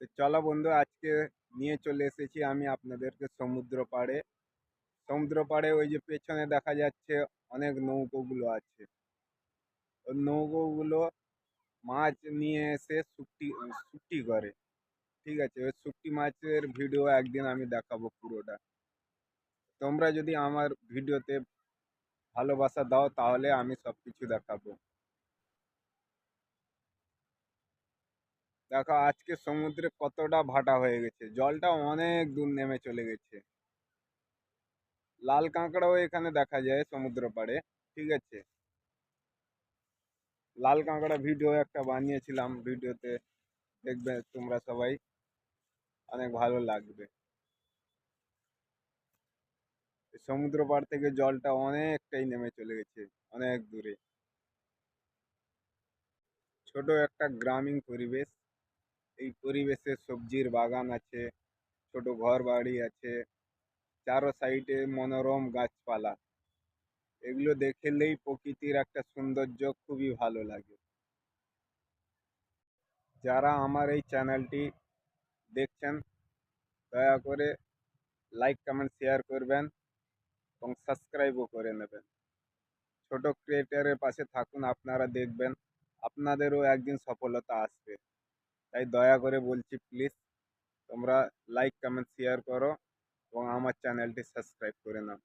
তো চলো বন্ধু, আজকে নিয়ে চলে এসেছি আমি আপনাদেরকে সমুদ্র পাড়ে সমুদ্র পাড়ে ওই যে পেছনে দেখা যাচ্ছে অনেক নৌকোগুলো আছে। ওই নৌকোগুলো মাছ নিয়ে এসে শুক্তি শুক্তি করে, ঠিক আছে? ওই শুক্তি মাছের ভিডিও একদিন আমি দেখাবো পুরোটা। তোমরা যদি আমার ভিডিওতে ভালোবাসা দাও, তাহলে আমি সব কিছু দেখাবো। দেখো আজকে সমুদ্রে কতটা ভাটা হয়ে গেছে। জলটা অনেক দূর নেমে চলে গেছে। লাল কাঁকড়াও এখানে দেখা যায় সমুদ্র পাড়ে, ঠিক আছে? লাল কাঁকড়া ভিডিও একটা বানিয়েছিলাম ভিডিওতে দেখবে তোমরা সবাই। অনেক ভালো লাগবে। সমুদ্র পাড় থেকে জলটা অনেকটাই নেমে চলে গেছে, অনেক দূরে। ছোট একটা গ্রামীণ পরিবেশ। এই পরিবেশে সবজির বাগান আছে, ছোট ঘর বাড়ি আছে, চারো সাইডে মনোরম গাছপালা। এগুলো দেখলেই প্রকৃতির একটা সৌন্দর্য খুবই ভালো লাগে। যারা আমার এই চ্যানেলটি দেখছেন, দয়া করে লাইক কমেন্ট শেয়ার করবেন এবং সাবস্ক্রাইবও করে নেবেন। ছোট ক্রিয়েটারের পাশে থাকুন, আপনারা দেখবেন আপনাদেরও একদিন সফলতা আসবে। তাই দয়া করে বলছি প্লিজ তোমরা লাইক কমেন্ট শেয়ার করো এবং আমার চ্যানেলটি সাবস্ক্রাইব করে নাও।